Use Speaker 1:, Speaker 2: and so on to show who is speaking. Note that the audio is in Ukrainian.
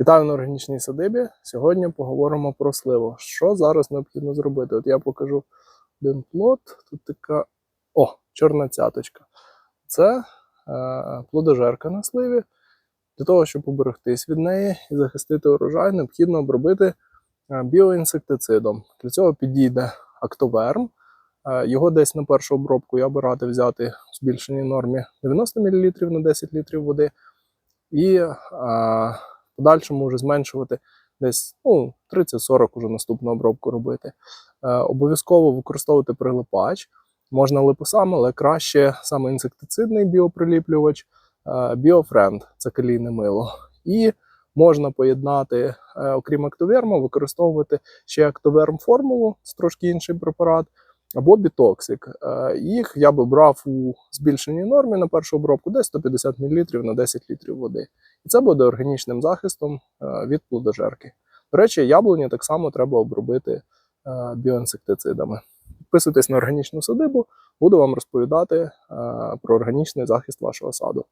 Speaker 1: Вітаю на органічній садибі. Сьогодні поговоримо про сливу. Що зараз необхідно зробити? От я покажу один плод. Тут така о, чорна цяточка. Це е, плодожерка на сливі. Для того, щоб уберегтись від неї і захистити урожай, необхідно обробити е, біоінсектицидом. Для цього підійде актоверм. Е, Його десь на першу обробку я би радив взяти в збільшеній нормі 90 мл на 10 літрів води. І е, подальшому вже зменшувати десь ну, 30-40 уже наступну обробку робити. Е, обов'язково використовувати прилипач. Можна липосам, але краще саме інсектицидний біоприліплювач, е, біофренд це калійне мило. І можна поєднати, е, окрім актоверма, використовувати ще актоверм формулу, це трошки інший препарат, або бітоксик. Е, Їх я би брав у збільшеній нормі на першу обробку десь 150 мл на 10 літрів води. І це буде органічним захистом е, від плодожерки. До речі, яблуні так само треба обробити е, біоінсектицидами. Підписуйтесь на органічну садибу, буду вам розповідати про органічний захист вашого саду.